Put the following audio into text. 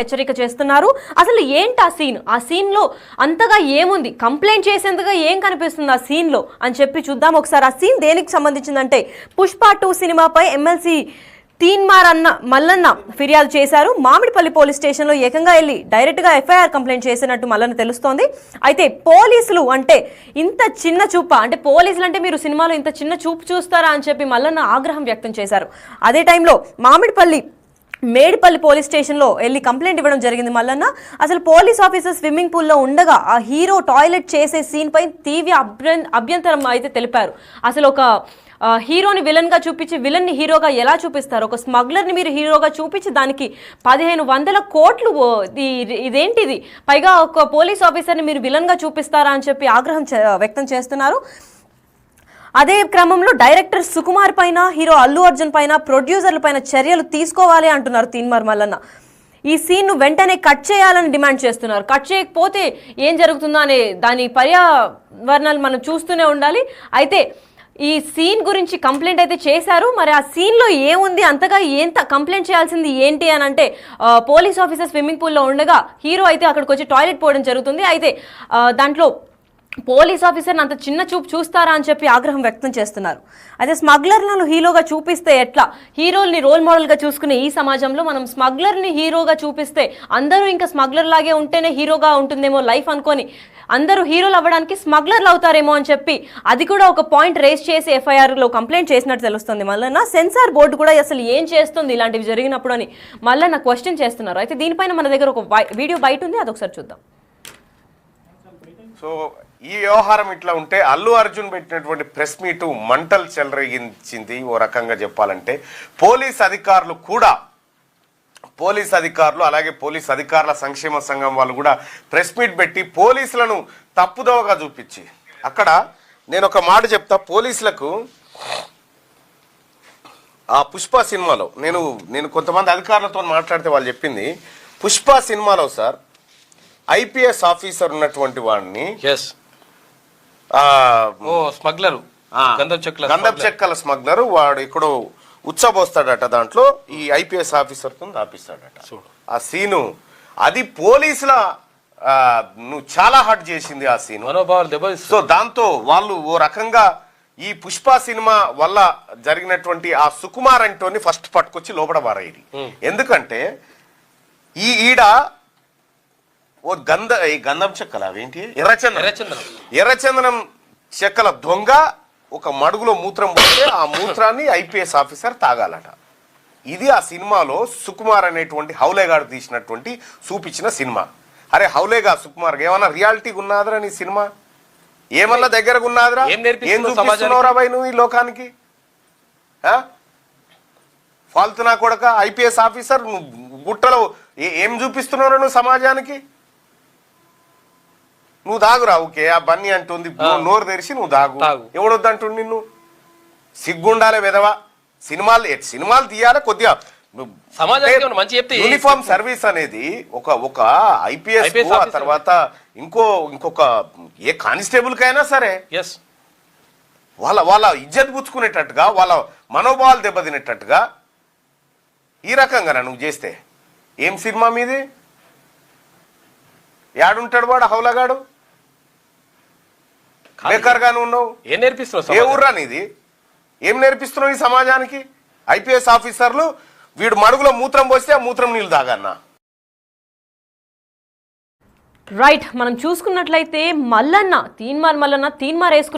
హెచ్చరిక చేస్తున్నారు. అసలు ఏంటి ఆ సీన్? ఆ సీన్లో అంతగా ఏముంది? కంప్లైంట్ చేసేందుగా ఏం కనిపిస్తుంది ఆ సీన్లో? అని చెప్పి చూద్దాం ఒకసారి. ఆ సీన్ దేనికి సంబంధించిందంటే పుష్ప టూ సినిమాపై ఎమ్మెల్సీ తీన్మార్ అన్న మల్లన్న ఫిర్యాదు చేశారు. మామిడిపల్లి పోలీస్ స్టేషన్లో ఏకంగా వెళ్ళి డైరెక్ట్గా ఎఫ్ఐఆర్ కంప్లైంట్ చేసినట్టు మల్లన్న తెలుస్తోంది. అయితే పోలీసులు అంటే ఇంత చిన్న చూప? అంటే పోలీసులు అంటే మీరు సినిమాలో ఇంత చిన్న చూపు చూస్తారా అని చెప్పి మల్లన్న ఆగ్రహం వ్యక్తం చేశారు. అదే టైంలో మామిడిపల్లి మేడిపల్లి పోలీస్ స్టేషన్లో వెళ్ళి కంప్లైంట్ ఇవ్వడం జరిగింది మల్లన్న. అసలు పోలీస్ ఆఫీసర్ స్విమ్మింగ్ పూల్లో ఉండగా ఆ హీరో టాయిలెట్ చేసే సీన్ పై తీవ్ర అభ్యం అభ్యంతరం అయితే తెలిపారు. అసలు ఒక హీరోని విలన్గా చూపించి విలన్ని హీరోగా ఎలా చూపిస్తారు? ఒక స్మగ్లర్ని మీరు హీరోగా చూపించి దానికి పదిహేను వందల కోట్లు ఇదేంటిది పైగా ఒక పోలీస్ ఆఫీసర్ని మీరు విలన్గా చూపిస్తారా అని చెప్పి ఆగ్రహం వ్యక్తం చేస్తున్నారు. అదే క్రమంలో డైరెక్టర్ సుకుమార్ పైన హీరో అల్లు అర్జున్ పైన ప్రొడ్యూసర్ల పైన చర్యలు తీసుకోవాలి అంటున్నారు తీన్మార్ మల్లన్న. ఈ సీన్ను వెంటనే కట్ చేయాలని డిమాండ్ చేస్తున్నారు. కట్ చేయకపోతే ఏం జరుగుతుందో అనే దాని పర్యావరణాలు మనం చూస్తూనే ఉండాలి. అయితే ఈ సీన్ గురించి కంప్లైంట్ అయితే చేశారు. మరి ఆ సీన్లో ఏముంది? అంతగా ఎంత కంప్లైంట్ చేయాల్సింది ఏంటి అని అంటే పోలీస్ ఆఫీసర్ స్విమ్మింగ్ పూల్లో ఉండగా హీరో అయితే అక్కడికి వచ్చి టాయిలెట్ పోవడం జరుగుతుంది. అయితే దాంట్లో పోలీస్ ఆఫీసర్ని అంత చిన్న చూపు చూస్తారా అని చెప్పి ఆగ్రహం వ్యక్తం చేస్తున్నారు. అయితే స్మగ్లర్లను హీరోగా చూపిస్తే ఎట్లా? హీరోల్ని రోల్ మోడల్గా చూసుకునే ఈ సమాజంలో మనం స్మగ్లర్ని హీరోగా చూపిస్తే అందరూ ఇంకా స్మగ్లర్ లాగే ఉంటేనే హీరోగా ఉంటుందేమో లైఫ్ అనుకొని అందరూ హీరోలు అవ్వడానికి స్మగ్లర్లు అవుతారేమో అని చెప్పి అది కూడా ఒక పాయింట్ రేస్ చేసి ఎఫ్ఐఆర్లో కంప్లైంట్ చేసినట్టు తెలుస్తుంది. మళ్ళీ సెన్సార్ బోర్డు కూడా అసలు ఏం చేస్తుంది ఇలాంటివి జరిగినప్పుడు అని మళ్ళీ నా క్వశ్చన్ చేస్తున్నారు. అయితే దీనిపైన మన దగ్గర ఒక వై- వీడియో బయట ఉంది అదొకసారి చూద్దాం. సో ఈ వ్యవహారం ఇట్లా ఉంటే అల్లు అర్జున్ పెట్టినటువంటి ప్రెస్ మీటు మంటలు చెలరేగించింది ఓ రకంగా చెప్పాలంటే పోలీస్ అధికారులు కూడా. పోలీస్ అధికారులు అలాగే పోలీస్ అధికారుల సంక్షేమ సంఘం వాళ్ళు కూడా ప్రెస్ మీట్ పెట్టి పోలీసులను తప్పుదోవగా చూపించి. అక్కడ నేను ఒక మాట చెప్తా పోలీసులకు ఆ పుష్ప సినిమాలో నేను నేను కొంతమంది అధికారులతో మాట్లాడితే వాళ్ళు చెప్పింది పుష్ప సినిమాలో సార్ ఐపీఎస్ ఆఫీసర్ ఉన్నటువంటి వాడిని ఎస్ ఓ స్మగ్లరు. గంధం చెక్కల గంధపు smuggler. చెక్కల స్మగ్లర్ వాడు ఇక్కడ ఉచ్చబోస్తాడట దాంట్లో ఈ ఐపీఎస్ ఆఫీసర్తో ఆపిస్తాడట. ఆ సీను అది పోలీసుల నువ్వు చాలా హర్ట్ చేసింది ఆ సీను. మనోభావాలు సో దాంతో వాళ్ళు ఓ రకంగా ఈ పుష్ప సినిమా వల్ల జరిగినటువంటి ఆ సుకుమార్ అంటోని ఫస్ట్ పట్టుకొచ్చి లోపల పారేది ఎందుకంటే ఈ ఈడ ఓ గంధ ఈ గంధం చెక్కల? అవేంటి? ఎర్రచందనం. ఎర్రచందనం. ఎర్రచందనం చెక్కల దొంగ ఒక మడుగులో మూత్రం పోతే ఆ మూత్రాన్ని ఐపీఎస్ ఆఫీసర్ తాగాలట. ఇది ఆ సినిమాలో సుకుమార్ అనేటువంటి హౌలేగాడు తీసినటువంటి చూపించిన సినిమా. అరే హౌలేగా సుకుమార్ ఏమన్నా రియాలిటీ ఉన్నదిరా నీ సినిమా? ఏమన్నా దగ్గరకు ఉన్నదిరా ఏం చూపిస్తున్నావురా భయ్ నువ్వు ఈ లోకానికి? ఆ? ఫాల్తు నా కొడక ఐపీఎస్ ఆఫీసర్ నువ్వు గుట్టలో ఏ- ఏం చూపిస్తున్నావు నువ్వు సమాజానికి? నువ్వు దాగురా ఓకే ఆ బన్నీ అంటుంది. నోరు తెరిచి నువ్వు దాగు. ఎవడొద్దంటుండు నిన్ను? సిగ్గుండాలే విధవా సినిమాలు సినిమాలు తీయాలి కొద్దిగా? యూనిఫామ్ సర్వీస్ అనేది ఒక ఒక ఐపీఎస్. తర్వాత ఇంకో ఇంకొక ఏ కానిస్టేబుల్ కైనా సరే వాళ్ళ వాళ్ళ ఇజ్జత్ పుచ్చుకునేటట్టుగా వాళ్ళ మనోభావాలు దెబ్బతినేటట్టుగా ఈ రకంగా నువ్వు చేస్తే. ఏం సినిమా మీది? యాడుంటాడు వాడు హౌలగాడు? బేకర్ గాను ఉన్నావు. ఏం నేర్పిస్తున్నావు ఏ సమాజానికి? ఊర్రా నీది? ఏం నేర్పిస్తున్నావు ఈ సమాజానికి? ఐపీఎస్ ఆఫీసర్లు వీడు మడుగులో మూత్రం పోస్తే ఆ మూత్రం నీళ్ళు తాగన్నా. రైట్ మనం చూసుకున్నట్లయితే మల్లన్న తీన్మార్ మల్లన్న తీన్మార్ వేసుకున్న